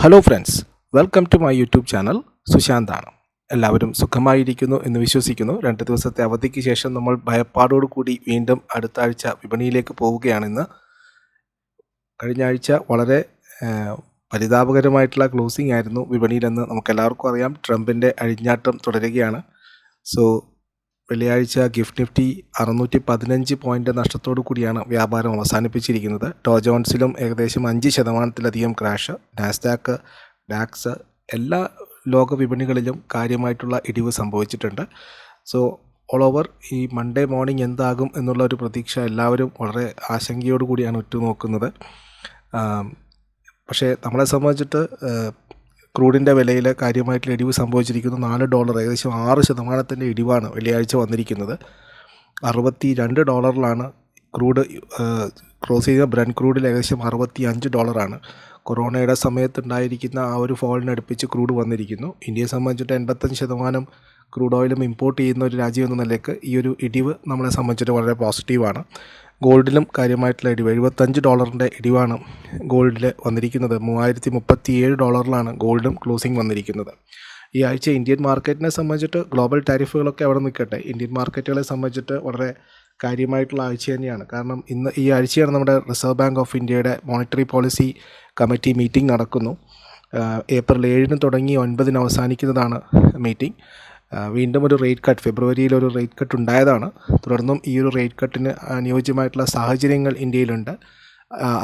Hello friends welcome to my YouTube channel സുശാന്താണ്. എല്ലാവരും സുഖമായിരിക്കുന്നു എന്ന് വിശ്വസിക്കുന്നു. രണ്ട് ദിവസത്തെ അവധിക്ക് ശേഷം നമ്മൾ ഭയപ്പാടോടു കൂടി വീണ്ടും അടുത്ത ആഴ്ച വിപണിയിലേക്ക് പോവുകയാണെന്ന്. കഴിഞ്ഞ ആഴ്ച വളരെ പരിതാപകരമായിട്ടുള്ള ക്ലോസിംഗ് ആയിരുന്നു വിപണിയിലെന്ന് നമുക്കെല്ലാവർക്കും അറിയാം. ട്രംപിന്റെ അഴിഞ്ഞാട്ടം തുടരുകയാണ്. സോ വെള്ളിയാഴ്ച ഗിഫ്റ്റ് നിഫ്റ്റി അറുന്നൂറ്റി പതിനഞ്ച് പോയിന്റ് നഷ്ടത്തോടു കൂടിയാണ് വ്യാപാരം അവസാനിപ്പിച്ചിരിക്കുന്നത്. ടോ ജോൺസിലും ഏകദേശം അഞ്ച് ശതമാനത്തിലധികം ക്രാഷ് നാസ്ഡാക്ക് ഡാക്സ് എല്ലാ ലോക വിപണികളിലും കാര്യമായിട്ടുള്ള ഇടിവ് സംഭവിച്ചിട്ടുണ്ട്. സോ ഓൾ ഓവർ ഈ മൺഡേ മോർണിംഗ് എന്താകും എന്നുള്ള ഒരു പ്രതീക്ഷ എല്ലാവരും വളരെ ആശങ്കയോടു കൂടിയാണ് ഉറ്റുനോക്കുന്നത്. പക്ഷേ നമ്മളെ സംബന്ധിച്ചിട്ട് ക്രൂഡിന്റെ വിലയിൽ കാര്യമായിട്ടുള്ള ഇടിവ് സംഭവിച്ചിരിക്കുന്നു. നാല് ഡോളർ ഏകദേശം ആറ് ശതമാനത്തിന്റെ ഇടിവാണ് വെള്ളിയാഴ്ച വന്നിരിക്കുന്നത്. അറുപത്തി രണ്ട് ഡോളറിലാണ് ക്രൂഡ് ക്രോസ് ചെയ്ത ബ്രൻ ക്രൂഡിൽ ഏകദേശം അറുപത്തി അഞ്ച് ഡോളറാണ്. കൊറോണയുടെ സമയത്തുണ്ടായിരിക്കുന്ന ആ ഒരു ഫോളിനടുപ്പിച്ച് ക്രൂഡ് വന്നിരിക്കുന്നു. ഇന്ത്യയെ സംബന്ധിച്ചിട്ട് എൺപത്തഞ്ച് ശതമാനം ക്രൂഡ് ഓയിലും ഇമ്പോർട്ട് ചെയ്യുന്ന ഒരു രാജ്യം എന്ന നിലയ്ക്ക് ഈ ഒരു ഇടിവ് നമ്മളെ സംബന്ധിച്ചിട്ട് വളരെ പോസിറ്റീവാണ്. ഗോൾഡിലും കാര്യമായിട്ടുള്ള ഇടിവ്. എഴുപത്തഞ്ച് ഡോളറിന്റെ ഇടിവാണ് ഗോൾഡിൽ വന്നിരിക്കുന്നത്. മൂവായിരത്തി മുപ്പത്തി ഏഴ് ഡോളറിലാണ് ഗോൾഡും ക്ലോസിംഗ് വന്നിരിക്കുന്നത്. ഈ ആഴ്ച ഇന്ത്യൻ മാർക്കറ്റിനെ സംബന്ധിച്ചിട്ട് ഗ്ലോബൽ ടാരിഫുകളൊക്കെ അവിടെ നിൽക്കട്ടെ. ഇന്ത്യൻ മാർക്കറ്റുകളെ സംബന്ധിച്ചിട്ട് വളരെ കാര്യമായിട്ടുള്ള ആഴ്ച തന്നെയാണ്. കാരണം ഇന്ന് ഈ ആഴ്ചയാണ് നമ്മുടെ റിസർവ് ബാങ്ക് ഓഫ് ഇന്ത്യയുടെ മോണിറ്ററി പോളിസി കമ്മിറ്റി മീറ്റിംഗ് നടക്കുന്നു. ഏപ്രിൽ ഏഴിന് തുടങ്ങി ഒൻപതിന് അവസാനിക്കുന്നതാണ് മീറ്റിംഗ്. വീണ്ടും ഒരു റേറ്റ് കട്ട് ഫെബ്രുവരിയിൽ ഒരു റേറ്റ് കട്ട് ഉണ്ടായതാണ്. തുടർന്നും ഈ ഒരു റേറ്റ് കട്ടിന് അനുയോജ്യമായിട്ടുള്ള സാഹചര്യങ്ങൾ ഇന്ത്യയിലുണ്ട്.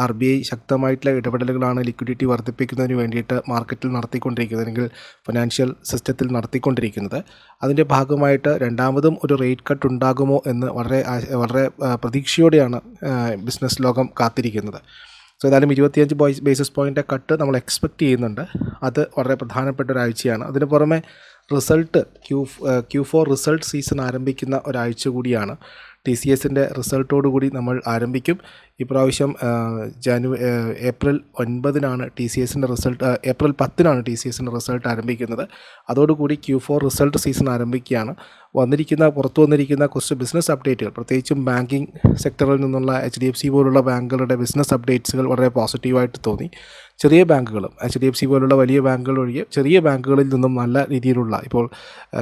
ആർ ബി ഐ ശക്തമായിട്ടുള്ള ഇടപെടലുകളാണ് ലിക്വിഡിറ്റി വർദ്ധിപ്പിക്കുന്നതിന് വേണ്ടിയിട്ട് മാർക്കറ്റിൽ നടത്തിക്കൊണ്ടിരിക്കുന്നത് അല്ലെങ്കിൽ ഫിനാൻഷ്യൽ സിസ്റ്റത്തിൽ നടത്തിക്കൊണ്ടിരിക്കുന്നത്. അതിന്റെ ഭാഗമായിട്ട് രണ്ടാമതും ഒരു റേറ്റ് കട്ട് ഉണ്ടാകുമോ എന്ന് വളരെ വളരെ പ്രതീക്ഷയോടെയാണ് ബിസിനസ് ലോകം കാത്തിരിക്കുന്നത്. സോ ഏതായാലും ഇരുപത്തിയഞ്ച് ബേസിസ് പോയിന്റ് കട്ട് നമ്മൾ എക്സ്പെക്റ്റ് ചെയ്യുന്നുണ്ട്. അത് വളരെ പ്രധാനപ്പെട്ട ഒരാഴ്ചയാണ് അതിന് പുറമെ result Q Q four result season ആരംഭിക്കുന്ന ഒരാഴ്ച കൂടിയാണ്. ടി സി എസിന്റെ റിസൾട്ടോടുകൂടി നമ്മൾ ആരംഭിക്കും. ഇപ്രാവശ്യം ജാനുവരി ഏപ്രിൽ ഒൻപതിനാണ് ടി സി എസിന്റെ റിസൾട്ട് ഏപ്രിൽ പത്തിനാണ് ടി സി എസിന്റെ റിസൾട്ട് ആരംഭിക്കുന്നത്. അതോടുകൂടി ക്യൂ ഫോർ റിസൾട്ട് സീസൺ ആരംഭിക്കുകയാണ്. വന്നിരിക്കുന്ന പുറത്തു വന്നിരിക്കുന്ന കുറച്ച് ബിസിനസ് അപ്ഡേറ്റുകൾ പ്രത്യേകിച്ചും ബാങ്കിങ് സെക്ടറിൽ നിന്നുള്ള എച്ച് ഡി എഫ് സി പോലുള്ള ബാങ്കുകളുടെ ബിസിനസ് അപ്ഡേറ്റ്സുകൾ വളരെ പോസിറ്റീവായിട്ട് തോന്നി. ചെറിയ ബാങ്കുകളും എച്ച് ഡി എഫ് സി പോലുള്ള വലിയ ബാങ്കുകൾ ഒഴികെ ചെറിയ ബാങ്കുകളിൽ നിന്നും നല്ല രീതിയിലുള്ള ഇപ്പോൾ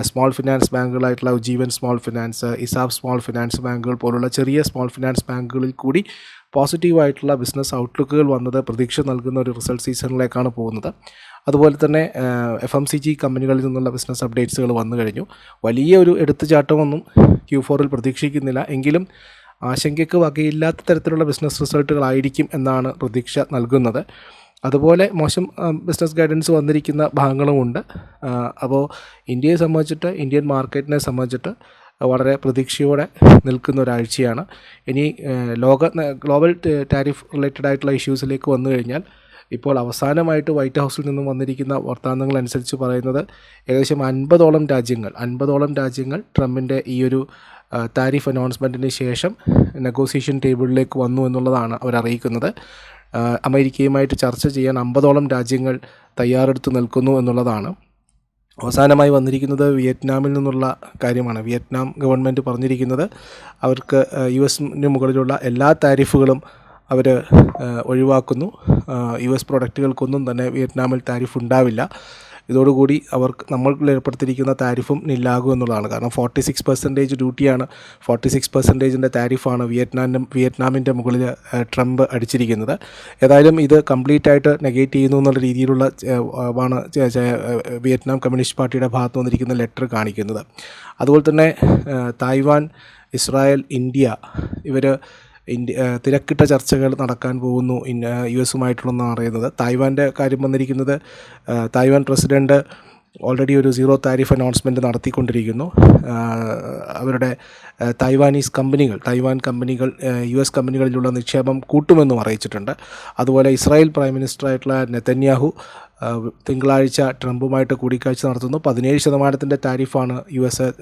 സ്മോൾ ഫിനാൻസ് ബാങ്കുകളായിട്ടുള്ള ജീവൻ small finance ESAF small finance ബാങ്കുകൾ പോലുള്ള ചെറിയ സ്മോൾ ഫിനാൻസ് ബാങ്കുകളിൽ കൂടി പോസിറ്റീവായിട്ടുള്ള ബിസിനസ് ഔട്ട്ലുക്കുകൾ വന്നത് പ്രതീക്ഷ നൽകുന്ന ഒരു റിസൾട്ട് സീസണിലേക്കാണ് പോകുന്നത്. അതുപോലെ തന്നെ എഫ് എം സി ജി കമ്പനികളിൽ നിന്നുള്ള ബിസിനസ് അപ്ഡേറ്റ്സുകൾ വന്നു കഴിഞ്ഞു. വലിയ ഒരു എടുത്തുചാട്ടമൊന്നും ക്യൂ ഫോറിൽ പ്രതീക്ഷിക്കുന്നില്ല. എങ്കിലും ആശങ്കയ്ക്ക് വകയില്ലാത്ത തരത്തിലുള്ള ബിസിനസ് റിസൾട്ടുകളായിരിക്കും എന്നാണ് പ്രതീക്ഷ നൽകുന്നത്. അതുപോലെ മോശം ബിസിനസ് ഗൈഡൻസ് വന്നിരിക്കുന്ന ഭാഗങ്ങളുമുണ്ട് അപ്പോൾ ഇന്ത്യയെ സംബന്ധിച്ചിട്ട് ഇന്ത്യൻ മാർക്കറ്റിനെ സംബന്ധിച്ചിട്ട് വളരെ പ്രതീക്ഷയോടെ നിൽക്കുന്ന ഒരാഴ്ചയാണ്. ഇനി ലോക ഗ്ലോബൽ ടാരിഫ് റിലേറ്റഡ് ആയിട്ടുള്ള ഇഷ്യൂസിലേക്ക് വന്നു കഴിഞ്ഞാൽ ഇപ്പോൾ അവസാനമായിട്ട് വൈറ്റ് ഹൗസിൽ നിന്നും വന്നിരിക്കുന്ന വാർത്താന്തങ്ങൾ അനുസരിച്ച് പറയുന്നത് ഏകദേശം അൻപതോളം രാജ്യങ്ങൾ അൻപതോളം രാജ്യങ്ങൾ ട്രംപിന്റെ ഈ ഒരു താരിഫ് അനൗൺസ്മെന്റിന് ശേഷം നെഗോസിയേഷൻ ടേബിളിലേക്ക് വന്നു എന്നുള്ളതാണ് അവരറിയിക്കുന്നത് അമേരിക്കയുമായിട്ട് ചർച്ച ചെയ്യാൻ അമ്പതോളം രാജ്യങ്ങൾ തയ്യാറെടുത്ത് നിൽക്കുന്നു എന്നുള്ളതാണ്. അവസാനമായി വന്നിരിക്കുന്നത് വിയറ്റ്നാമിൽ നിന്നുള്ള കാര്യമാണ്. വിയറ്റ്നാം ഗവൺമെന്റ് പറഞ്ഞിരിക്കുന്നത് അവർക്ക് യു എസിന് മുകളിലുള്ള എല്ലാ താരിഫുകളും അവർ ഒഴിവാക്കുന്നു. യു എസ് പ്രൊഡക്റ്റുകൾക്കൊന്നും തന്നെ വിയറ്റ്നാമിൽ താരിഫ് ഉണ്ടാവില്ല. ഇതോടുകൂടി അവർക്ക് നമ്മൾക്ക് ഏർപ്പെടുത്തിയിരിക്കുന്ന താരിഫും നില്ലാകും എന്നുള്ളതാണ്. കാരണം ഫോർട്ടി സിക്സ് പെർസെന്റേജ് ഡ്യൂട്ടിയാണ്. ഫോർട്ടി സിക്സ് പെർസെന്റേജിന്റെ താരിഫാണ് വിയറ്റ്നാമിന്റെ വിയറ്റ്നാമിന്റെ മുകളിൽ ട്രംപ് അടിച്ചിരിക്കുന്നത്. ഏതായാലും ഇത് കംപ്ലീറ്റ് ആയിട്ട് നെഗേറ്റ് ചെയ്യുന്നു എന്നുള്ള രീതിയിലുള്ള ആണ് വിയറ്റ്നാം കമ്മ്യൂണിസ്റ്റ് പാർട്ടിയുടെ ഭാഗത്ത് വന്നിരിക്കുന്ന ലെറ്റർ കാണിക്കുന്നത്. അതുപോലെ തന്നെ തായ്വാൻ ഇസ്രായേൽ ഇന്ത്യ ഇവർ ഇന്ത്യ തിരക്കിട്ട ചർച്ചകൾ നടക്കാൻ പോകുന്നു യു എസുമായിട്ടുള്ളതെന്നാണ് അറിയുന്നത്. തായ്വാന്റെ കാര്യം വന്നിരിക്കുന്നത് തായ്വാൻ പ്രസിഡന്റ് ഓൾറെഡി ഒരു സീറോ താരിഫ് അനൗൺസ്മെന്റ് നടത്തിക്കൊണ്ടിരിക്കുന്നു. അവരുടെ തൈവാനീസ് കമ്പനികൾ തായ്വാൻ കമ്പനികൾ യു എസ് കമ്പനികളിലുള്ള നിക്ഷേപം കൂട്ടുമെന്നും അറിയിച്ചിട്ടുണ്ട്. അതുപോലെ ഇസ്രായേൽ പ്രൈം മിനിസ്റ്ററായിട്ടുള്ള നെതന്യാഹു തിങ്കളാഴ്ച ട്രംപുമായിട്ട് കൂടിക്കാഴ്ച നടത്തുന്നു. പതിനേഴ് ശതമാനത്തിന്റെ താരിഫാണ് യു എസ്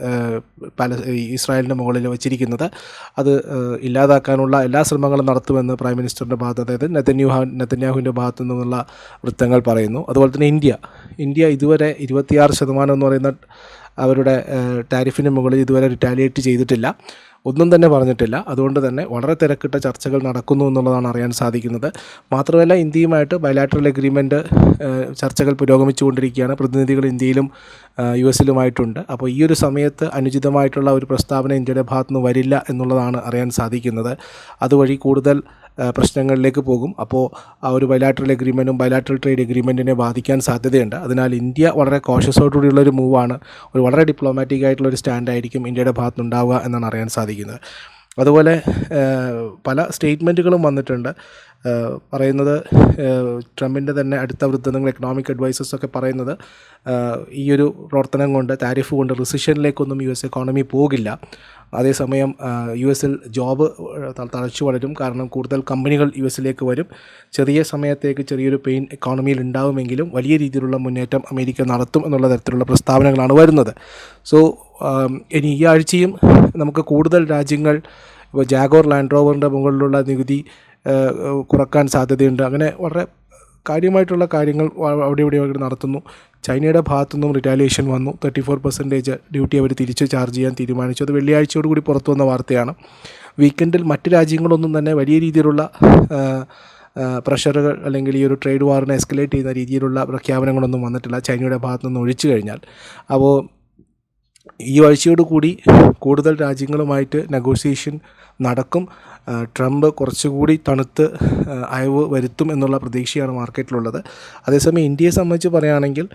പല ഇസ്രായേലിന്റെ മുകളിൽ വച്ചിരിക്കുന്നത്. അത് ഇല്ലാതാക്കാനുള്ള എല്ലാ ശ്രമങ്ങളും നടത്തുമെന്ന് പ്രൈം മിനിസ്റ്ററിന്റെ ഭാഗത്ത് അതായത് നെതന്യാഹു നെതന്യാഹുവിന്റെ ഭാഗത്തു നിന്നുള്ള വൃത്തങ്ങൾ പറയുന്നു. അതുപോലെ തന്നെ ഇന്ത്യ. ഇന്ത്യ ഇതുവരെ ഇരുപത്തിയാറ് ശതമാനം എന്ന് പറയുന്ന അവരുടെ ടാരിഫിന് മുകളിൽ ഇതുവരെ റിറ്റാലിയേറ്റ് ചെയ്തിട്ടില്ല. ഒന്നും തന്നെ പറഞ്ഞിട്ടില്ല. അതുകൊണ്ട് തന്നെ വളരെ തിരക്കിട്ട ചർച്ചകൾ നടക്കുന്നു എന്നുള്ളതാണ് അറിയാൻ സാധിക്കുന്നത്. മാത്രമല്ല ഇന്ത്യയുമായിട്ട് ബയലാട്രൽ എഗ്രിമെന്റ് ചർച്ചകൾ പുരോഗമിച്ചുകൊണ്ടിരിക്കുകയാണ്. പ്രതിനിധികൾ ഇന്ത്യയിലും യു എസിലുമായിട്ടുണ്ട്. അപ്പോൾ ഈ ഒരു സമയത്ത് അനുചിതമായിട്ടുള്ള ഒരു പ്രസ്താവന ഇന്ത്യയുടെ ഭാഗത്തുനിന്ന് വരില്ല എന്നുള്ളതാണ് അറിയാൻ സാധിക്കുന്നത്. അതുവഴി കൂടുതൽ പ്രശ്നങ്ങളിലേക്ക് പോകും. അപ്പോൾ ആ ഒരു ബയലാട്രൽ എഗ്രിമെന്റും ബയലാട്രൽ ട്രേഡ് എഗ്രിമെന്റിനെ ബാധിക്കാൻ സാധ്യതയുണ്ട്. അതിനാൽ ഇന്ത്യ വളരെ കോഷ്യസോടുകൂടിയുള്ള ഒരു മൂവാണ് ഒരു വളരെ ഡിപ്ലോമാറ്റിക് ആയിട്ടുള്ള ഒരു സ്റ്റാൻഡായിരിക്കും ഇന്ത്യയുടെ ഭാഗത്തുനിന്നുണ്ടാവുക എന്നാണ് അറിയാൻ സാധിക്കുന്നത്. അതുപോലെ പല സ്റ്റേറ്റ്മെന്റുകളും വന്നിട്ടുണ്ട്. പറയുന്നത് ട്രംപിന്റെ തന്നെ അടുത്ത വൃദ്ധങ്ങൾ എക്കണോമിക് അഡ്വൈസേഴ്സൊക്കെ പറയുന്നത് ഈ ഒരു പ്രവർത്തനം കൊണ്ട് താരിഫ് കൊണ്ട് റിസിഷനിലേക്കൊന്നും യു എസ് എക്കോണമി പോകില്ല. അതേസമയം യു എസിൽ ജോബ് തളച്ചു വളരും. കാരണം കൂടുതൽ കമ്പനികൾ യു എസിലേക്ക് വരും. ചെറിയ സമയത്തേക്ക് ചെറിയൊരു പെയിൻ എക്കോണമിയിൽ ഉണ്ടാവുമെങ്കിലും വലിയ രീതിയിലുള്ള മുന്നേറ്റം അമേരിക്ക നടത്തും എന്നുള്ള തരത്തിലുള്ള പ്രസ്താവനകളാണ് വരുന്നത്. സോ ഇനി ഈ ആഴ്ചയും നമുക്ക് കൂടുതൽ രാജ്യങ്ങൾ ഇപ്പോൾ ജാഗോർ ലാൻഡ് റോവറിന്റെ മുകളിലുള്ള നികുതി കുറയ്ക്കാൻ സാധ്യതയുണ്ട്. അങ്ങനെ വളരെ കാര്യമായിട്ടുള്ള കാര്യങ്ങൾ അവിടെ ഇവിടെ അവിടെ നടത്തുന്നു. ചൈനയുടെ ഭാഗത്തു നിന്നും റിറ്റാലിയേഷൻ വന്നു. തേർട്ടി ഫോർ പെർസെന്റേജ് ഡ്യൂട്ടി അവർ തിരിച്ച് ചാർജ് ചെയ്യാൻ തീരുമാനിച്ചു. അത് വെള്ളിയാഴ്ചയോടുകൂടി പുറത്തു വന്ന വാർത്തയാണ്. വീക്കെൻഡിൽ മറ്റ് രാജ്യങ്ങളൊന്നും തന്നെ വലിയ രീതിയിലുള്ള പ്രഷറുകൾ അല്ലെങ്കിൽ ഈ ഒരു ട്രേഡ് വാറിനെ എസ്കലേറ്റ് ചെയ്യുന്ന രീതിയിലുള്ള പ്രഖ്യാപനങ്ങളൊന്നും വന്നിട്ടില്ല. ചൈനയുടെ ഭാഗത്തു നിന്ന് ഒഴിച്ചു കഴിഞ്ഞാൽ. അപ്പോൾ ഈ ആഴ്ചയോട് കൂടി കൂടുതൽ രാജ്യങ്ങളുമായിട്ട് നെഗോസിയേഷൻ നടക്കും. ട്രംപ് കുറച്ചുകൂടി തണുത്ത് അയവ് വരുത്തും എന്നുള്ള പ്രതീക്ഷയാണ് മാർക്കറ്റിലുള്ളത്. അതേസമയം ഇന്ത്യയെ സംബന്ധിച്ച് പറയുകയാണെങ്കിൽ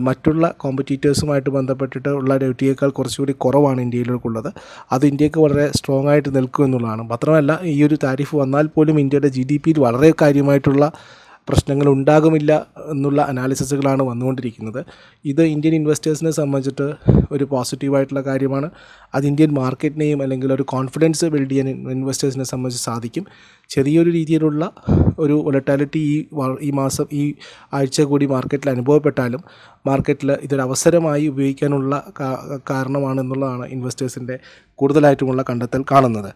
മറ്റുള്ള കോമ്പറ്റീറ്റേഴ്സുമായിട്ട് ബന്ധപ്പെട്ടിട്ട് ഉള്ള ഡ്യൂട്ടിയേക്കാൾ കുറച്ചുകൂടി കുറവാണ് ഇന്ത്യയിലേക്കുള്ളത്. അത് ഇന്ത്യയ്ക്ക് വളരെ സ്ട്രോങ് ആയിട്ട് നിൽക്കും എന്നുള്ളതാണ്. മാത്രമല്ല ഈ ഒരു താരിഫ് വന്നാൽ പോലും ഇന്ത്യയുടെ ജി ഡി പിയിൽ വളരെ കാര്യമായിട്ടുള്ള പ്രശ്നങ്ങൾ ഉണ്ടാകുമില്ല എന്നുള്ള അനാലിസിസുകളാണ് വന്നുകൊണ്ടിരിക്കുന്നത്. ഇത് ഇന്ത്യൻ ഇൻവെസ്റ്റേഴ്സിനെ സംബന്ധിച്ചിട്ട് ഒരു പോസിറ്റീവായിട്ടുള്ള കാര്യമാണ്. അത് ഇന്ത്യൻ മാർക്കറ്റിനെയും അല്ലെങ്കിൽ ഒരു കോൺഫിഡൻസ് ബിൽഡ് ചെയ്യാൻ ഇൻവെസ്റ്റേഴ്സിനെ സംബന്ധിച്ച് സാധിക്കും. ചെറിയൊരു രീതിയിലുള്ള ഒരു വൊളറ്റാലിറ്റി ഈ ഈ മാസം ഈ ആഴ്ച കൂടി മാർക്കറ്റിൽ അനുഭവപ്പെട്ടാലും മാർക്കറ്റിൽ ഇതൊരു അവസരമായി ഉപയോഗിക്കാനുള്ള കാരണമാണ് കാരണമാണെന്നുള്ളതാണ് ഇൻവെസ്റ്റേഴ്സിന്റെ കൂടുതലായിട്ടുമുള്ള കണ്ടെത്തൽ കാണുന്നത്.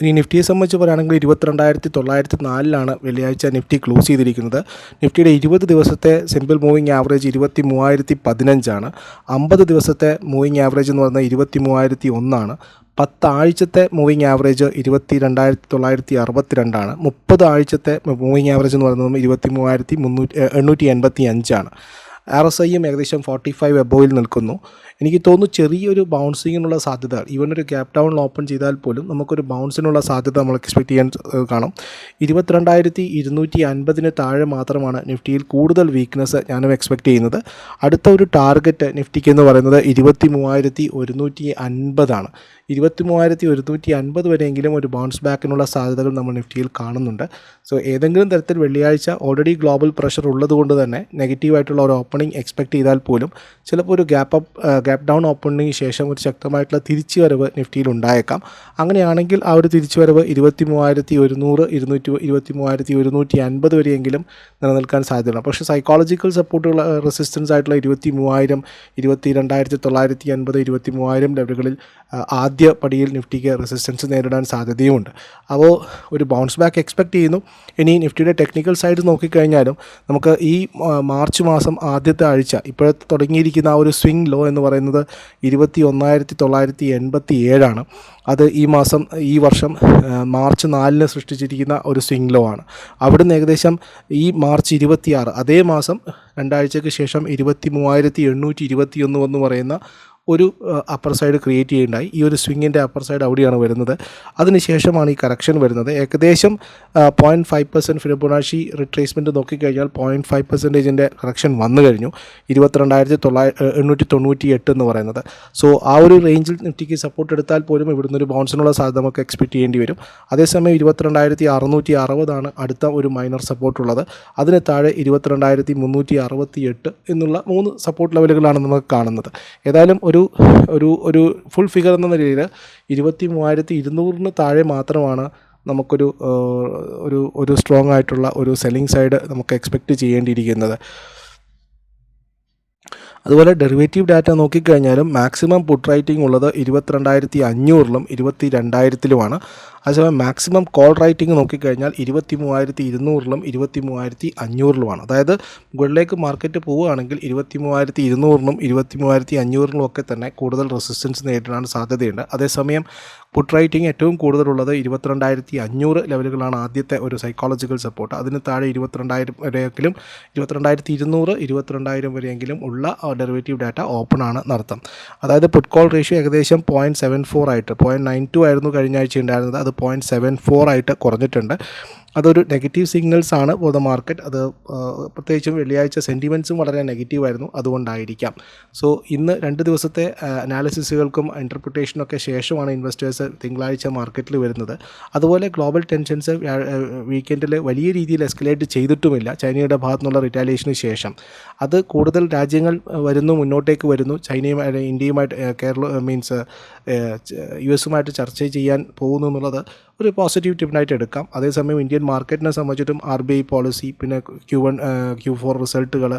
ഇനി നിഫ്റ്റിയെ സംബന്ധിച്ച് പറയുകയാണെങ്കിൽ ഇരുപത്തിരണ്ടായിരത്തി തൊള്ളായിരത്തി നാലിലാണ് വെള്ളിയാഴ്ച നിഫ്റ്റി ക്ലോസ് ചെയ്തിരിക്കുന്നത്. നിഫ്റ്റിയുടെ ഇരുപത് ദിവസത്തെ സിമ്പിൾ മൂവിങ് ആവറേജ് ഇരുപത്തി മൂവായിരത്തി പതിനഞ്ചാണ് അമ്പത് ദിവസത്തെ മൂവിങ് ആവറേജ് എന്ന് പറഞ്ഞാൽ ഇരുപത്തി മൂവായിരത്തി ഒന്നാണ് പത്താഴ്ചത്തെ മൂവിങ് ആവറേജ് ഇരുപത്തി രണ്ടായിരത്തി തൊള്ളായിരത്തി അറുപത്തി രണ്ടാണ് മുപ്പത് ആഴ്ചത്തെ മൂവിങ് ആവറേജ് എന്ന് പറയുന്നത് ഇരുപത്തി മൂവായിരത്തി മുന്നൂറ്റി എണ്ണൂറ്റി എൺപത്തി അഞ്ചാണ് ആർ എസ് ഐയും ഏകദേശം ഫോർട്ടി ഫൈവ് എബോയിൽ നിൽക്കുന്നു. എനിക്ക് തോന്നുന്നു ചെറിയൊരു ബൗൺസിങ്ങിനുള്ള സാധ്യത ഈവൻ ഒരു ഗ്യാപ് ടൗൺ ഓപ്പൺ ചെയ്താൽ പോലും നമുക്കൊരു ബൗൺസിനുള്ള സാധ്യത നമ്മൾ എക്സ്പെക്ട് ചെയ്യാൻ കാണും. ഇരുപത്തിരണ്ടായിരത്തി ഇരുന്നൂറ്റി അൻപതിന് താഴെ മാത്രമാണ് നിഫ്റ്റിയിൽ കൂടുതൽ വീക്ക്നെസ് ഞാനും എക്സ്പെക്ട് ചെയ്യുന്നത്. അടുത്ത ഒരു ടാർഗറ്റ് നിഫ്റ്റിക്ക് എന്ന് പറയുന്നത് ഇരുപത്തി മൂവായിരത്തി ഒരുന്നൂറ്റി അൻപതാണ്. ഇരുപത്തി മൂവായിരത്തി ഒരുന്നൂറ്റി അൻപത് വരെയെങ്കിലും ഒരു ബൗൺസ് ബാക്കിനുള്ള സാധ്യതകൾ നമ്മൾ നിഫ്റ്റിയിൽ കാണുന്നുണ്ട്. സോ ഏതെങ്കിലും തരത്തിൽ വെള്ളിയാഴ്ച ഓൾറെഡി ഗ്ലോബൽ പ്രഷർ ഉള്ളതുകൊണ്ട് തന്നെ നെഗറ്റീവായിട്ടുള്ള ഒരു ഓപ്പണിംഗ് എക്സ്പെക്ട് ചെയ്താൽ പോലും ചിലപ്പോൾ ഒരു ഗ്യാപ്പ് അപ്പ് ഗ്യാപ്പ് ഡൗൺ ഓപ്പണിങ്ങിന് ശേഷം ഒരു ശക്തമായിട്ടുള്ള തിരിച്ചുവരവ് നിഫ്റ്റിയിൽ ഉണ്ടായേക്കാം. അങ്ങനെയാണെങ്കിൽ ആ ഒരു തിരിച്ചുവരവ് ഇരുപത്തി മൂവായിരത്തി ഒരുന്നൂറ് ഇരുന്നൂറ്റി ഇരുപത്തി മൂവായിരത്തി ഒരുന്നൂറ്റി അൻപത് വരെയെങ്കിലും നിലനിൽക്കാൻ സാധ്യതയുണ്ട്. പക്ഷേ സൈക്കോളജിക്കൽ സപ്പോർട്ടുള്ള റെസിസ്റ്റൻസ് ആയിട്ടുള്ള ഇരുപത്തി മൂവായിരം ഇരുപത്തി രണ്ടായിരത്തി തൊള്ളായിരത്തി അൻപത് ഇരുപത്തി മൂവായിരം ലെവലുകളിൽ ആ, ആദ്യ പടിയിൽ നിഫ്റ്റിക്ക് റെസിസ്റ്റൻസ് നേരിടാൻ സാധ്യതയുമുണ്ട്. അപ്പോൾ ഒരു ബൗൺസ് ബാക്ക് എക്സ്പെക്ട് ചെയ്യുന്നു. ഇനി നിഫ്റ്റിയുടെ ടെക്നിക്കൽ സൈഡ് നോക്കിക്കഴിഞ്ഞാലും നമുക്ക് ഈ മാർച്ച് മാസം ആദ്യത്തെ ആഴ്ച ഇപ്പോഴത്തെ തുടങ്ങിയിരിക്കുന്ന ആ ഒരു സ്വിംഗ് ലോ എന്ന് പറയുന്നത് ഇരുപത്തി ഒന്നായിരത്തി തൊള്ളായിരത്തി എൺപത്തി ഏഴാണ് അത് ഈ മാസം ഈ വർഷം മാർച്ച് നാലിന് സൃഷ്ടിച്ചിരിക്കുന്ന ഒരു സ്വിംഗ് ലോ ആണ്. അവിടുന്ന് ഏകദേശം ഈ മാർച്ച് ഇരുപത്തിയാറ് അതേ മാസം രണ്ടാഴ്ചയ്ക്ക് ശേഷം ഇരുപത്തി മൂവായിരത്തി എണ്ണൂറ്റി ഇരുപത്തി ഒന്ന് എന്ന് പറയുന്ന ഒരു അപ്പർ സൈഡ് ക്രിയേറ്റ് ചെയ്യുണ്ടായി. ഈ ഒരു സ്വിങ്ങിന്റെ അപ്പർ സൈഡ് അവിടെയാണ് വരുന്നത്. അതിനുശേഷമാണ് ഈ കറക്ഷൻ വരുന്നത്. ഏകദേശം point five percent Fibonacci retracement നോക്കിക്കഴിഞ്ഞാൽ പോയിന്റ് ഫൈവ് പെർസെന്റേജിന്റെ കറക്ഷൻ വന്നു കഴിഞ്ഞു. ഇരുപത്തിരണ്ടായിരത്തി തൊള്ളായിരത്തി എണ്ണൂറ്റി തൊണ്ണൂറ്റി എട്ട് എന്ന് പറയുന്നത്. സോ ആ ഒരു റേഞ്ചിൽ നിഫ്റ്റിക്ക് സപ്പോർട്ട് എടുത്താൽ പോലും ഇവിടുന്ന് ഒരു ബൗൺസിനുള്ള സാധ്യത നമുക്ക് എക്സ്പെക്ട് ചെയ്യേണ്ടി വരും. അതേസമയം ഇരുപത്തിരണ്ടായിരത്തി അറുന്നൂറ്റി അറുപതാണ് അടുത്ത ഒരു മൈനർ സപ്പോർട്ടുള്ളത് അതിന് താഴെ ഇരുപത്തിരണ്ടായിരത്തി മുന്നൂറ്റി അറുപത്തി എട്ട് എന്നുള്ള മൂന്ന് സപ്പോർട്ട് ലെവലുകളാണ് നമുക്ക് കാണുന്നത്. ഏതായാലും ഒരു ഒരു ഒരു ഫുൾ ഫിഗർ എന്ന നിലയിൽ ഇരുപത്തി മൂവായിരത്തി ഇരുന്നൂറിന് താഴെ മാത്രമാണ് നമുക്കൊരു ഒരു ഒരു സ്ട്രോങ് ആയിട്ടുള്ള ഒരു സെല്ലിംഗ് സൈഡ് നമുക്ക് എക്സ്പെക്റ്റ് ചെയ്യേണ്ടിയിരിക്കുന്നത്. അതുപോലെ ഡെറിവേറ്റീവ് ഡാറ്റ നോക്കിക്കഴിഞ്ഞാലും മാക്സിമം പുട്ട് റൈറ്റിംഗ് ഉള്ളത് ഇരുപത്തിരണ്ടായിരത്തി അഞ്ഞൂറിലും ഇരുപത്തി രണ്ടായിരത്തിലുമാണ് അതേസമയം മാക്സിമം കോൾ റൈറ്റിംഗ് നോക്കിക്കഴിഞ്ഞാൽ ഇരുപത്തി മൂവായിരത്തി ഇരുന്നൂറിലും ഇരുപത്തി മൂവായിരത്തി അഞ്ഞൂറിലുമാണ് അതായത് മുകളിലേക്ക് മാർക്കറ്റ് പോവുകയാണെങ്കിൽ ഇരുപത്തി മൂവായിരത്തി ഇരുന്നൂറിനും ഇരുപത്തി മൂവായിരത്തി അഞ്ഞൂറിനും ഒക്കെ തന്നെ കൂടുതൽ റെസിസ്റ്റൻസ് നേരിടാൻ സാധ്യതയുണ്ട്. അതേസമയം പുട്ട് റൈറ്റിംഗ് ഏറ്റവും കൂടുതലുള്ളത് ഇരുപത്തിരണ്ടായിരത്തി അഞ്ഞൂറ് ലെവലുകളാണ് ആദ്യത്തെ ഒരു സൈക്കോളജിക്കൽ സപ്പോർട്ട് അതിന് താഴെ ഇരുപത്തിരണ്ടായിരം വരെയെങ്കിലും ഇരുപത്തിരണ്ടായിരത്തി ഇരുന്നൂറ് ഇരുപത്തിരണ്ടായിരം വരെയെങ്കിലും ഉള്ള ഡെറിവേറ്റീവ് ഡാറ്റ ഓപ്പൺ ആണ് നടത്തം. അതായത് പുട്ട് കോൾ റേഷ്യോ ഏകദേശം പോയിന്റ് സെവൻ ഫോർ ആയിട്ട് പോയിന്റ് നയൻ ടു ആയിരുന്നു കഴിഞ്ഞ ആഴ്ച ഉണ്ടായിരുന്നത്. അത് പോയിന്റ് സെവൻ ഫോർ ആയിട്ട് കുറഞ്ഞിട്ടുണ്ട്. അതൊരു നെഗറ്റീവ് സിഗ്നൽസ് ആണ് ഫോർ ദ മാർക്കറ്റ് അത് പ്രത്യേകിച്ചും വെള്ളിയാഴ്ച സെന്റിമെന്റ്സും വളരെ നെഗറ്റീവായിരുന്നു അതുകൊണ്ടായിരിക്കാം. സോ ഇന്ന് രണ്ട് ദിവസത്തെ അനാലിസിസുകൾക്കും ഇന്റർപ്രിട്ടേഷനൊക്കെ ശേഷമാണ് ഇൻവെസ്റ്റേഴ്സ് തിങ്കളാഴ്ച മാർക്കറ്റിൽ വരുന്നത്. അതുപോലെ ഗ്ലോബൽ ടെൻഷൻസ് വീക്കെൻഡിൽ വലിയ രീതിയിൽ എസ്കലേറ്റ് ചെയ്തിട്ടുമില്ല. ചൈനയുടെ ഭാഗത്തു നിന്നുള്ള റിറ്റാലിയേഷന് ശേഷം. അത് കൂടുതൽ രാജ്യങ്ങൾ വരുന്നു മുന്നോട്ടേക്ക് വരുന്നു. ചൈനയുമായി ഇന്ത്യയുമായിട്ട് കേരള മീൻസ് യു എസുമായിട്ട് ചർച്ച ചെയ്യാൻ പോകുന്നു എന്നുള്ളത് ഒരു പോസിറ്റീവ് ടിപ്പിനായിട്ട് എടുക്കാം. അതേസമയം ഇന്ത്യൻ മാർക്കറ്റിനെ സംബന്ധിച്ചിട്ടും ആർ ബി ഐ പോളിസി പിന്നെ ക്യു വൺ ക്യൂ ഫോർ റിസൾട്ടുകൾ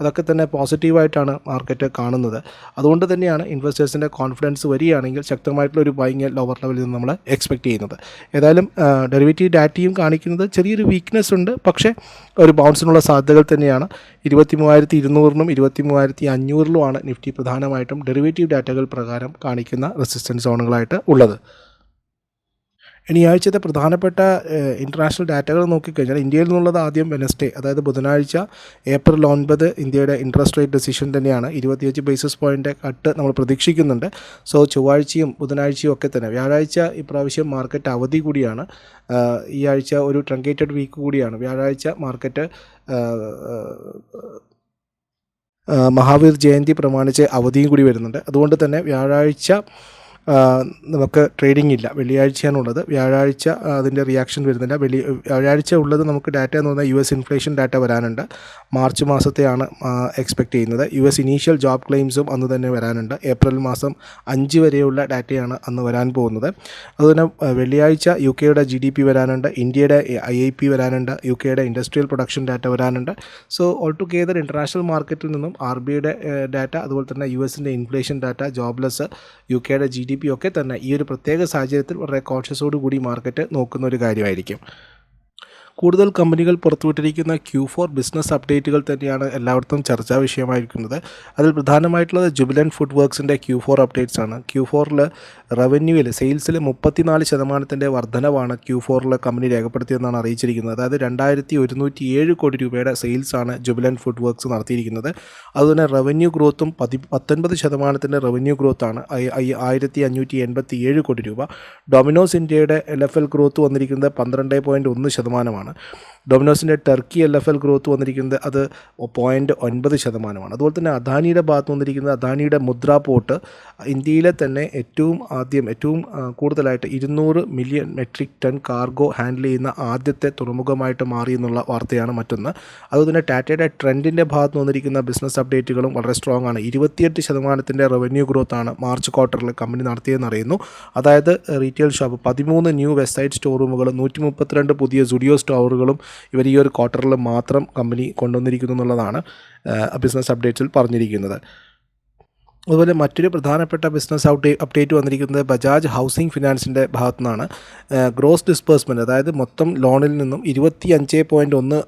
അതൊക്കെ തന്നെ പോസിറ്റീവായിട്ടാണ് മാർക്കറ്റ് കാണുന്നത്. അതുകൊണ്ട് തന്നെയാണ് ഇൻവെസ്റ്റേഴ്സിന്റെ കോൺഫിഡൻസ് വരികയാണെങ്കിൽ ശക്തമായിട്ടുള്ള ഒരു ബൈങ് ലോവർ ലെവലിൽ നിന്ന് നമ്മൾ എക്സ്പെക്ട് ചെയ്യുന്നത്. ഏതായാലും ഡെറിവേറ്റീവ് ഡാറ്റയും കാണിക്കുന്നത് ചെറിയൊരു വീക്ക്നെസ് ഉണ്ട്. പക്ഷേ ഒരു ബൗൺസിനുള്ള സാധ്യതകൾ തന്നെയാണ്. ഇരുപത്തി മൂവായിരത്തി ഇരുന്നൂറിനും ഇരുപത്തി മൂവായിരത്തി അഞ്ഞൂറിലുമാണ് നിഫ്റ്റി പ്രധാനമായിട്ടും ഡെറിവേറ്റീവ് ഡാറ്റകൾ പ്രകാരം കാണിക്കുന്ന റെസിസ്റ്റൻസ് സോണുകളായിട്ട് ഉള്ളത്. ഇനി ആഴ്ചത്തെ പ്രധാനപ്പെട്ട ഇന്റർനാഷണൽ ഡാറ്റകൾ നോക്കിക്കഴിഞ്ഞാൽ ഇന്ത്യയിൽ നിന്നുള്ളത് ആദ്യം വെനസ്ഡേ അതായത് ബുധനാഴ്ച ഏപ്രിൽ ഒൻപത് ഇന്ത്യയുടെ ഇൻട്രസ്റ്റ് റേറ്റ് ഡെസിഷൻ തന്നെയാണ്. ഇരുപത്തിയഞ്ച് ബേസിസ് പോയിന്റ് കട്ട് നമ്മൾ പ്രതീക്ഷിക്കുന്നുണ്ട്. സോ ചൊവ്വാഴ്ചയും ബുധനാഴ്ചയും ഒക്കെ തന്നെ. വ്യാഴാഴ്ച ഇപ്രാവശ്യം മാർക്കറ്റ് അവധി കൂടിയാണ്. ഈ ആഴ്ച ഒരു ട്രങ്കേറ്റഡ് വീക്ക് കൂടിയാണ്. വ്യാഴാഴ്ച മാർക്കറ്റ് മഹാവീർ ജയന്തി പ്രമാണിച്ച് അവധിയും കൂടി വരുന്നുണ്ട്. അതുകൊണ്ട് തന്നെ വ്യാഴാഴ്ച നമുക്ക് ട്രേഡിംഗ് ഇല്ല. വെള്ളിയാഴ്ചയാണുള്ളത്. വ്യാഴാഴ്ച അതിന്റെ റിയാക്ഷൻ വരുന്നില്ല. വെള്ളി വ്യാഴാഴ്ച ഉള്ളത് നമുക്ക് ഡാറ്റ എന്ന് പറഞ്ഞാൽ യു എസ് ഇൻഫ്ലേഷൻ ഡാറ്റ വരാനുണ്ട്. മാർച്ച് മാസത്തെയാണ് എക്സ്പെക്റ്റ് ചെയ്യുന്നത്. യു എസ് ഇനീഷ്യൽ ജോബ് ക്ലെയിംസും അന്ന് തന്നെ വരാനുണ്ട്. ഏപ്രിൽ മാസം അഞ്ച് വരെയുള്ള ഡാറ്റയാണ് അന്ന് വരാൻ പോകുന്നത്. അതുപോലെ വെള്ളിയാഴ്ച യു കെയുടെ ജി ഡി പി വരാനുണ്ട്. ഇന്ത്യയുടെ ഐ ഐ പി വരാനുണ്ട്. യു കെയുടെ ഇൻഡസ്ട്രിയൽ പ്രൊഡക്ഷൻ ഡാറ്റ വരാനുണ്ട്. സോ ഓൾ ടുഗെദർ ഇന്റർനാഷണൽ മാർക്കറ്റിൽ നിന്നും ആർ ബി ഐയുടെ ഡാറ്റ അതുപോലെ തന്നെ യു എസിന്റെ ഇൻഫ്ലേഷൻ ഡാറ്റ ജോബ്ലെസ് യു കെയുടെ ജി ഡി ഒക്കെ തന്നെ ഈ ഒരു പ്രത്യേക സാഹചര്യത്തിൽ വളരെ കോൺഷ്യസോടുകൂടി മാർക്കറ്റ് നോക്കുന്ന ഒരു കാര്യമായിരിക്കും. കൂടുതൽ കമ്പനികൾ പുറത്തുവിട്ടിരിക്കുന്ന ക്യൂ ഫോർ ബിസിനസ് അപ്ഡേറ്റുകൾ തന്നെയാണ് എല്ലായിടത്തും ചർച്ചാ വിഷയമായിരിക്കുന്നത്. അതിൽ പ്രധാനമായിട്ടുള്ളത് ജുബിലൻ ഫുഡ് വർക്ക്സിന്റെ ക്യൂ ഫോർ അപ്ഡേറ്റ്സ് ആണ്. ക്യൂ ഫോറിൽ റവന്യൂവിൽ സെയിൽസിൽ മുപ്പത്തിനാല് ശതമാനത്തിന്റെ വർധനവാണ് ക്യൂ ഫോറിൽ കമ്പനി രേഖപ്പെടുത്തിയെന്നാണ് അറിയിച്ചിരിക്കുന്നത്. അതായത് രണ്ടായിരത്തി ഒരുന്നൂറ്റി ഏഴ് കോടി രൂപയുടെ സെയിൽസാണ് ജുബിലൻ ഫുഡ് വർക്ക്സ് നടത്തിയിരിക്കുന്നത്. അതുപോലെ റവന്യൂ ഗ്രോത്തും പതി പത്തൊൻപത് ശതമാനത്തിന്റെ റവന്യൂ ഗ്രോത്താണ്. ആയിരത്തി അഞ്ഞൂറ്റി എൺപത്തി ഏഴ് കോടി രൂപ. ഡൊമിനോസ് ഇന്ത്യയുടെ എൽ എഫ് എൽ ഗ്രോത്ത് വന്നിരിക്കുന്നത് പന്ത്രണ്ട് പോയിന്റ് ഒന്ന് ശതമാനമാണ്. ഡൊമിനോസിന്റെ Turkey L F L growth വന്നിരിക്കുന്നത് അത് പോയിന്റ് ഒൻപത് ശതമാനമാണ്. അതുപോലെ തന്നെ അദാനിയുടെ ഭാഗത്ത് വന്നിരിക്കുന്നത് അദാനിയുടെ മുദ്ര പോർട്ട് ഇന്ത്യയിലെ തന്നെ ഏറ്റവും ആദ്യം ഏറ്റവും കൂടുതലായിട്ട് ഇരുന്നൂറ് million metric ton cargo handle ചെയ്യുന്ന ആദ്യത്തെ തുറമുഖമായിട്ട് മാറി എന്നുള്ള വാർത്തയാണ് മറ്റൊന്ന്. അതുപോലെ തന്നെ ടാറ്റയുടെ ട്രെൻഡിന്റെ ഭാഗത്ത് വന്നിരിക്കുന്ന ബിസിനസ് അപ്ഡേറ്റുകളും വളരെ സ്ട്രോങ് ആണ്. ഇരുപത്തിയെട്ട് ശതമാനത്തിന്റെ റവന്യൂ ഗ്രോത്ത് ആണ് മാർച്ച് ക്വാർട്ടറിൽ കമ്പനി നടത്തിയതെന്ന് അറിയുന്നു അതായത് റീറ്റെയിൽ ഷോപ്പ് പതിമൂന്ന് ന്യൂ വെബ്സൈറ്റ് സ്റ്റോറൂമുകൾ നൂറ്റി മുപ്പത്തിരണ്ട് പുതിയ സുഡിയോ സ്റ്റോറുകളും ഇവർ ഈ ഒരു ക്വാർട്ടറിൽ മാത്രം കമ്പനി കൊണ്ടുവന്നിരിക്കുന്നു എന്നുള്ളതാണ് ബിസിനസ് അപ്ഡേറ്റ്സിൽ പറഞ്ഞിരിക്കുന്നത്. അതുപോലെ മറ്റൊരു പ്രധാനപ്പെട്ട ബിസിനസ് ഔട്ട് അപ്ഡേറ്റ് വന്നിരിക്കുന്നത് ബജാജ് ഹൗസിംഗ് ഫിനാൻസിന്റെ ഭാഗത്തു നിന്നാണ് ഗ്രോസ് ഡിസ്പേഴ്സ്മെന്റ് അതായത് മൊത്തം ലോണിൽ നിന്നും ഇരുപത്തി അഞ്ച് പോയിന്റ് ഒന്ന്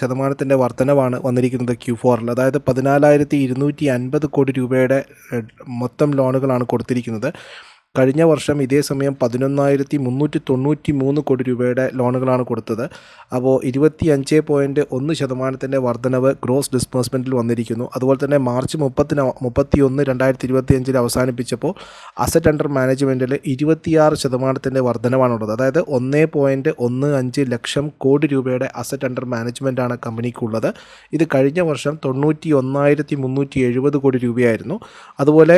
ശതമാനത്തിന്റെ വർധനവാണ് വന്നിരിക്കുന്നത് ക്യൂ ഫോറിൽ അതായത് പതിനാലായിരത്തി ഇരുന്നൂറ്റി അൻപത് കോടി രൂപയുടെ മൊത്തം ലോണുകളാണ് കൊടുത്തിരിക്കുന്നത്. കഴിഞ്ഞ വർഷം ഇതേ സമയം പതിനൊന്നായിരത്തി മുന്നൂറ്റി തൊണ്ണൂറ്റി മൂന്ന് കോടി രൂപയുടെ ലോണുകളാണ് കൊടുത്തത്. അപ്പോൾ ഇരുപത്തി അഞ്ച് പോയിന്റ് ഒന്ന് ശതമാനത്തിന്റെ വർധനവ് ഗ്രോസ് ഡിസ്ബേഴ്സ്മെന്റിൽ വന്നിരിക്കുന്നു. അതുപോലെ തന്നെ മാർച്ച് മുപ്പത്തിന് മുപ്പത്തി ഒന്ന് രണ്ടായിരത്തി ഇരുപത്തി അഞ്ചിൽ അവസാനിപ്പിച്ചപ്പോൾ അസറ്റ് അണ്ടർ മാനേജ്മെന്റിൽ ഇരുപത്തിയാറ് ശതമാനത്തിന്റെ വർധനവാണുള്ളത്. അതായത് ഒന്ന് പോയിന്റ് ഒന്ന് അഞ്ച് ലക്ഷം കോടി രൂപയുടെ അസറ്റ് അണ്ടർ മാനേജ്മെന്റാണ് കമ്പനിക്കുള്ളത്. ഇത് കഴിഞ്ഞ വർഷം തൊണ്ണൂറ്റി ഒന്നായിരത്തി മുന്നൂറ്റി എഴുപത് കോടി രൂപയായിരുന്നു. അതുപോലെ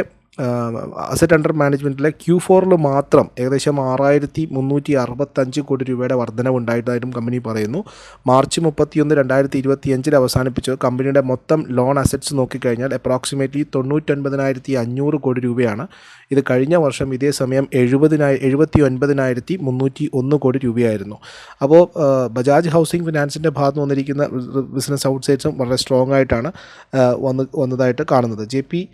അസറ്റ് അണ്ടർ മാനേജ്മെന്റിലെ ക്യൂ ഫോറിൽ മാത്രം ഏകദേശം ആറായിരത്തി മുന്നൂറ്റി അറുപത്തഞ്ച് കോടി രൂപയുടെ വർധനവുണ്ടായതായിട്ടും കമ്പനി പറയുന്നു. മാർച്ച് മുപ്പത്തിയൊന്ന് രണ്ടായിരത്തി ഇരുപത്തി അഞ്ചിൽ അവസാനിപ്പിച്ചു കമ്പനിയുടെ മൊത്തം ലോൺ അസറ്റ്സ് നോക്കിക്കഴിഞ്ഞാൽ അപ്രോക്സിമേറ്റ്ലി തൊണ്ണൂറ്റൊൻപതിനായിരത്തി അഞ്ഞൂറ് കോടി രൂപയാണ്. ഇത് കഴിഞ്ഞ വർഷം ഇതേ സമയം എഴുപതിനായി എഴുപത്തി ഒൻപതിനായിരത്തി മുന്നൂറ്റി ഒന്ന് കോടി രൂപയായിരുന്നു. അപ്പോൾ ബജാജ് ഹൗസിംഗ് ഫിനാൻസിന്റെ ഭാഗത്ത് വന്നിരിക്കുന്ന ബിസിനസ് ഔട്ട്സൈഡ്സും വളരെ സ്ട്രോങ് ആയിട്ടാണ് വന്ന് വന്നതായിട്ട് കാണുന്നത്. ജെ പി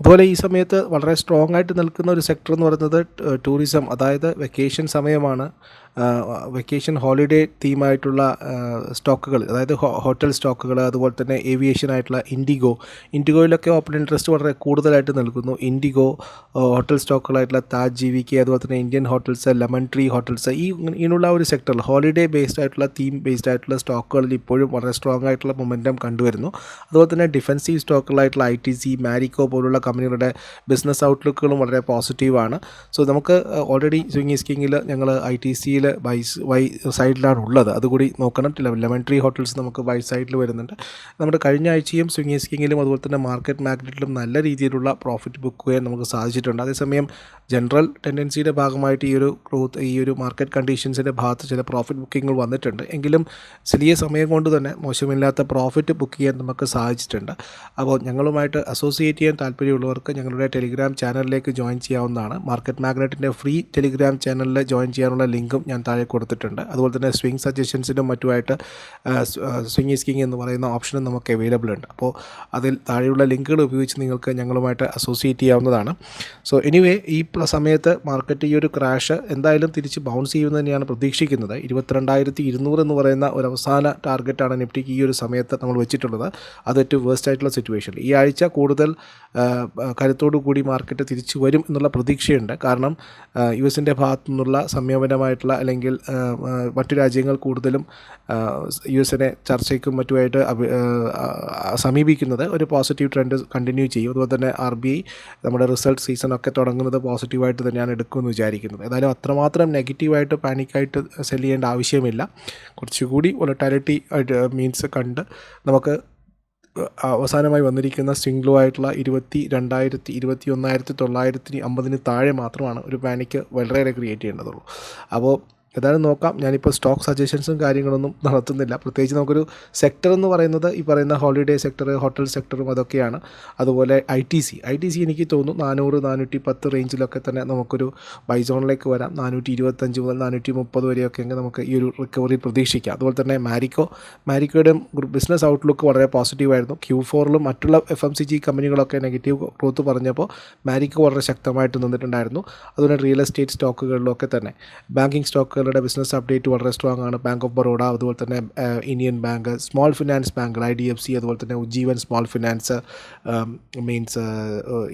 അതുപോലെ ഈ സമയത്ത് വളരെ സ്ട്രോങ് ആയിട്ട് നിൽക്കുന്ന ഒരു സെക്ടർ എന്ന് പറയുന്നത് ടൂറിസം അതായത് വെക്കേഷൻ സമയമാണ്. വെക്കേഷൻ ഹോളിഡേ തീമായിട്ടുള്ള സ്റ്റോക്കുകൾ അതായത് ഹോട്ടൽ സ്റ്റോക്കുകൾ അതുപോലെ തന്നെ ഏവിയേഷൻ ആയിട്ടുള്ള ഇൻഡിഗോ ഇൻഡിഗോയിലൊക്കെ ഓപ്പൺ ഇൻട്രസ്റ്റ് വളരെ കൂടുതലായിട്ട് നൽകുന്നു. ഇൻഡിഗോ ഹോട്ടൽ സ്റ്റോക്കുകളായിട്ടുള്ള താജ് ജി വി കെ അതുപോലെ തന്നെ Indian hotels lemon tree hotels ഈ ഇങ്ങനെയുള്ള ഒരു സെക്ടറിൽ ഹോളിഡേ ബേസ്ഡ് ആയിട്ടുള്ള തീം ബേസ്ഡ് ആയിട്ടുള്ള സ്റ്റോക്കുകളിൽ ഇപ്പോഴും വളരെ സ്ട്രോങ് ആയിട്ടുള്ള മൊമെന്റം കണ്ടുവരുന്നു. അതുപോലെ തന്നെ ഡിഫൻസീവ് സ്റ്റോക്കുകളായിട്ടുള്ള ഐ ടി സി മാരിക്കോ പോലുള്ള കമ്പനികളുടെ ബിസിനസ് ഔട്ട്ലുക്കുകളും വളരെ പോസിറ്റീവാണ് സോ നമുക്ക് ഓൾറെഡി സ്വിംഗി സ്കിങ്ങിൽ ഞങ്ങൾ ഐ ടി സിയിൽ ബൈ വൈ സൈഡിലാണ് ഉള്ളത് അതുകൂടി നോക്കണം. ലെമൺ ട്രീ ഹോട്ടൽസ് നമുക്ക് വൈ സൈഡിൽ വരുന്നുണ്ട്. നമ്മുടെ കഴിഞ്ഞ ആഴ്ചയും സ്വിംഗി സ്കിങ്ങിലും അതുപോലെ തന്നെ മാർക്കറ്റ് മാഗ്നറ്റിലും നല്ല രീതിയിലുള്ള പ്രോഫിറ്റ് ബുക്ക് ചെയ്യാൻ നമുക്ക് സാധിച്ചിട്ടുണ്ട്. അതേസമയം ജനറൽ ടെൻഡൻസിയുടെ ഭാഗമായിട്ട് ഈ ഒരു ഗ്രോത്ത് ഈ ഒരു മാർക്കറ്റ് കണ്ടീഷൻസിന്റെ ഭാഗത്ത് ചില പ്രോഫിറ്റ് ബുക്കിങ്ങുകൾ വന്നിട്ടുണ്ട്. എങ്കിലും ചെറിയ സമയം കൊണ്ട് തന്നെ മോശമില്ലാത്ത പ്രോഫിറ്റ് ബുക്ക് ചെയ്യാൻ നമുക്ക് സാധിച്ചിട്ടുണ്ട്. അപ്പോൾ ഞങ്ങളുമായിട്ട് അസോസിയേറ്റ് ചെയ്യാൻ താല്പര്യമുള്ളവർക്ക് ഞങ്ങളുടെ ടെലിഗ്രാം ചാനലിലേക്ക് ജോയിൻ ചെയ്യാവുന്നതാണ്. മാർക്കറ്റ് മാഗ്നറ്റിന്റെ ഫ്രീ ടെലിഗ്രാം ചാനലിൽ ജോയിൻ ചെയ്യാനുള്ള ലിങ്കും ഞാൻ താഴെ കൊടുത്തിട്ടുണ്ട്. അതുപോലെ തന്നെ സ്വിംഗ് സജഷൻസിനും മറ്റുമായിട്ട് സ്വിംഗ് സ്കിങ് എന്ന് പറയുന്ന ഓപ്ഷനും നമുക്ക് അവൈലബിൾ ഉണ്ട്. അപ്പോൾ അതിൽ താഴെയുള്ള ലിങ്കുകൾ ഉപയോഗിച്ച് നിങ്ങൾക്ക് ഞങ്ങളുമായിട്ട് അസോസിയേറ്റ് ചെയ്യാവുന്നതാണ്. സോ എനിവേ ഈ സമയത്ത് മാർക്കറ്റ് ഈ ഒരു ക്രാഷ് എന്തായാലും തിരിച്ച് ബൗൺസ് ചെയ്യുമെന്ന് തന്നെയാണ് പ്രതീക്ഷിക്കുന്നത്. ഇരുപത്തിരണ്ടായിരത്തി ഇരുന്നൂറ് എന്ന് പറയുന്ന ഒരു അവസാന ടാർഗറ്റാണ് നിഫ്റ്റിക്ക് ഈ ഒരു സമയത്ത് നമ്മൾ വെച്ചിട്ടുള്ളത്. അത് ഏറ്റവും വേസ്റ്റ് ആയിട്ടുള്ള സിറ്റുവേഷൻ ഈ ആഴ്ച കൂടുതൽ കരുത്തോടു കൂടി മാർക്കറ്റ് തിരിച്ചു വരും എന്നുള്ള പ്രതീക്ഷയുണ്ട്. കാരണം യു എസിന്റെ ഭാഗത്തു നിന്നുള്ള സംയമനമായിട്ടുള്ള അല്ലെങ്കിൽ മറ്റു രാജ്യങ്ങൾ കൂടുതലും യു എസിനെ ചർച്ചയ്ക്കും മറ്റുമായിട്ട് സമീപിക്കുന്നത് ഒരു പോസിറ്റീവ് ട്രെൻഡ് കണ്ടിന്യൂ ചെയ്യും. അതുപോലെ തന്നെ ആർ ബി ഐ നമ്മുടെ റിസൾട്ട് സീസൺ ഒക്കെ തുടങ്ങുന്നത് പോസിറ്റീവായിട്ട് തന്നെയാണ് എടുക്കുമെന്ന് വിചാരിക്കുന്നത് ഏതായാലും അത്രമാത്രം നെഗറ്റീവായിട്ട് പാനിക്കായിട്ട് സെൽ ചെയ്യേണ്ട ആവശ്യമില്ല. കുറച്ചുകൂടി വൊളറ്റാലിറ്റി മീൻസ് കണ്ട് നമുക്ക് അവസാനമായി വന്നിരിക്കുന്ന സ്വിംഗ് ആയിട്ടുള്ള ഇരുപത്തി രണ്ടായിരത്തി ഇരുപത്തി ഒന്നായിരത്തി തൊള്ളായിരത്തി അമ്പതിന് താഴെ മാത്രമാണ് ഒരു പാനിക്ക് വളരെയേറെ ക്രിയേറ്റ് ചെയ്യേണ്ടതുള്ളൂ. അപ്പോൾ ഏതായാലും നോക്കാം. ഞാനിപ്പോൾ സ്റ്റോക്ക് സജഷൻസും കാര്യങ്ങളൊന്നും നടത്തുന്നില്ല. പ്രത്യേകിച്ച് നമുക്കൊരു സെക്ടർ എന്ന് പറയുന്നത് ഈ പറയുന്ന ഹോളിഡേ സെക്ടർ ഹോട്ടൽ സെക്ടറും അതൊക്കെയാണ്. അതുപോലെ I T C I T C എനിക്ക് തോന്നുന്നു നാനൂറ് നാനൂറ്റി പത്ത് റേഞ്ചിലൊക്കെ തന്നെ നമുക്കൊരു ബൈസോണിലേക്ക് വരാം. നാനൂറ്റി ഇരുപത്തഞ്ച് മുതൽ നാനൂറ്റി മുപ്പത് വരെയൊക്കെ നമുക്ക് ഈ ഒരു റിക്കവറി പ്രതീക്ഷിക്കാം. അതുപോലെ തന്നെ മാരിക്കോ മാരിക്കോയുടെ ബിസിനസ് ഔട്ട്ലുക്ക് വളരെ പോസിറ്റീവായിരുന്നു ക്യൂ ഫോറിലും മറ്റുള്ള എഫ് എം സി ജി കമ്പനികളൊക്കെ നെഗറ്റീവ് ഗ്രോത്ത് പറഞ്ഞപ്പോൾ മാരിക്കോ വളരെ ശക്തമായിട്ട് നിന്നിട്ടുണ്ടായിരുന്നു. അതുപോലെ റിയൽ എസ്റ്റേറ്റ് സ്റ്റോക്കുകളിലൊക്കെ തന്നെ. ബാങ്കിങ് സ്റ്റോക്ക് ബാങ്കുകളുടെ ബിസിനസ് അപ്ഡേറ്റ് വളരെ സ്ട്രോങ് ആണ്. ബാങ്ക് ഓഫ് ബറോഡ അതുപോലെ തന്നെ Indian bank small finance bank I D F C അതുപോലെ തന്നെ ഉജ്ജീവൻ സ്മോൾ ഫിനാൻസ് മീൻസ്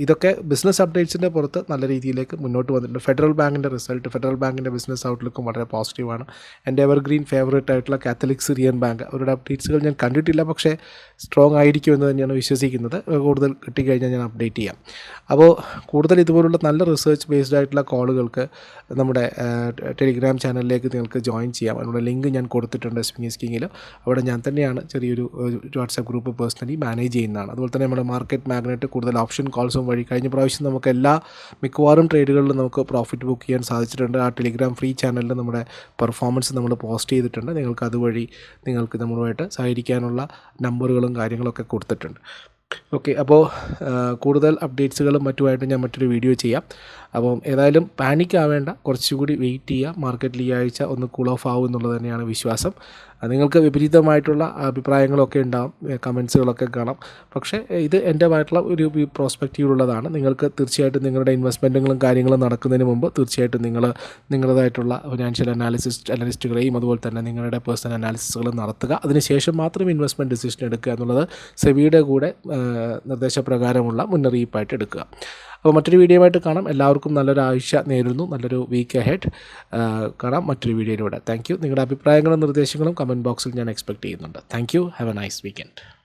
ഇതൊക്കെ ബിസിനസ് അപ്ഡേറ്റ്സിന്റെ പുറത്ത് നല്ല രീതിയിലേക്ക് മുന്നോട്ട് വന്നിട്ടുണ്ട്. ഫെഡറൽ ബാങ്കിന്റെ റിസൾട്ട് ഫെഡറൽ ബാങ്കിന്റെ ബിസിനസ് ഔട്ട്ലുക്കും വളരെ പോസിറ്റീവാണ് എന്റെ എവർഗ്രീൻ ഫേവറേറ്റ് ആയിട്ടുള്ള കാത്തലിക് സിറിയൻ ബാങ്ക് അവരുടെ അപ്ഡേറ്റ്സുകൾ ഞാൻ കണ്ടിട്ടില്ല പക്ഷേ സ്ട്രോങ് ആയിരിക്കുമെന്ന് തന്നെയാണ് വിശ്വസിക്കുന്നത്. കൂടുതൽ കിട്ടിക്കഴിഞ്ഞാൽ ഞാൻ അപ്ഡേറ്റ് ചെയ്യാം. അപ്പോൾ കൂടുതൽ ഇതുപോലുള്ള നല്ല റിസർച്ച് ബേസ്ഡ് ആയിട്ടുള്ള കോളുകൾക്ക് നമ്മുടെ ടെലിഗ്രാം ചാനലിലേക്ക് നിങ്ങൾക്ക് ജോയിൻ ചെയ്യാം. അതിനുള്ള ലിങ്ക് ഞാൻ കൊടുത്തിട്ടുണ്ട് സ്പിങ്ങി സ്കിങ്ങിൽ അവിടെ ഞാൻ തന്നെയാണ് ചെറിയൊരു വാട്സാപ്പ് ഗ്രൂപ്പ് പേഴ്സണലി മാനേജ് ചെയ്യുന്നതാണ്. അതുപോലെ തന്നെ നമ്മുടെ മാർക്കറ്റ് മാഗ്നറ്റ് കൂടുതൽ ഓപ്ഷൻ കോൾസും വഴി കഴിഞ്ഞ പ്രാവശ്യം നമുക്ക് എല്ലാ മിക്കവാറും ട്രേഡുകളിലും നമുക്ക് പ്രോഫിറ്റ് ബുക്ക് ചെയ്യാൻ സാധിച്ചിട്ടുണ്ട്. ആ ടെലിഗ്രാം ഫ്രീ ചാനലിൽ നമ്മുടെ പെർഫോമൻസ് നമ്മൾ പോസ്റ്റ് ചെയ്തിട്ടുണ്ട്. നിങ്ങൾക്ക് അതുവഴി നിങ്ങൾക്ക് നമ്മളുമായിട്ട് സഹകരിക്കാനുള്ള നമ്പറുകളും കാര്യങ്ങളൊക്കെ കൊടുത്തിട്ടുണ്ട്. ഓക്കെ അപ്പോൾ കൂടുതൽ അപ്ഡേറ്റ്സുകളും മറ്റുമായിട്ട് ഞാൻ മറ്റൊരു വീഡിയോ ചെയ്യാം. അപ്പം ഏതായാലും പാനിക് ആവേണ്ട കുറച്ചുകൂടി വെയിറ്റ് ചെയ്യുക. മാർക്കറ്റിൽ ഈ ആഴ്ച ഒന്ന് കൂൾ ഓഫ് ആവും എന്നുള്ളത് തന്നെയാണ് വിശ്വാസം. നിങ്ങൾക്ക് വിപരീതമായിട്ടുള്ള അഭിപ്രായങ്ങളൊക്കെ ഉണ്ടാകും കമൻസുകളൊക്കെ കാണാം. പക്ഷേ ഇത് എന്റെ ആയിട്ടുള്ള ഒരു പ്രോസ്പെക്റ്റീവിലുള്ളതാണ്. നിങ്ങൾക്ക് തീർച്ചയായിട്ടും നിങ്ങളുടെ ഇൻവെസ്റ്റ്മെന്റുകളും കാര്യങ്ങളും നടക്കുന്നതിന് മുമ്പ് തീർച്ചയായിട്ടും നിങ്ങൾ നിങ്ങളുടേതായിട്ടുള്ള ഫിനാൻഷ്യൽ അനാലിസിസ് അനലിസ്റ്റുകളെയും അതുപോലെ തന്നെ നിങ്ങളുടെ പേഴ്സണൽ അനാലിസിസുകളും നടത്തുക. അതിനുശേഷം മാത്രം ഇൻവെസ്റ്റ്മെന്റ് ഡിസിഷൻ എടുക്കുക എന്നുള്ളത് സെബിയുടെ കൂടെ നിർദ്ദേശപ്രകാരമുള്ള മുന്നറിയിപ്പായിട്ട് എടുക്കുക. അപ്പോൾ മറ്റൊരു വീഡിയോ ആയിട്ട് കാണാം. എല്ലാവർക്കും നല്ലൊരു ആഴ്ച നേരുന്നു. നല്ലൊരു വീക്ക് അഹെഡ് കാണാം മറ്റൊരു വീഡിയോയിലൂടെ. താങ്ക് നിങ്ങളുടെ അഭിപ്രായങ്ങളും നിർദ്ദേശങ്ങളും കമന്റ് ബോക്സിൽ ഞാൻ എക്സ്പെക്ട് ചെയ്യുന്നുണ്ട്. Thank have a nice weekend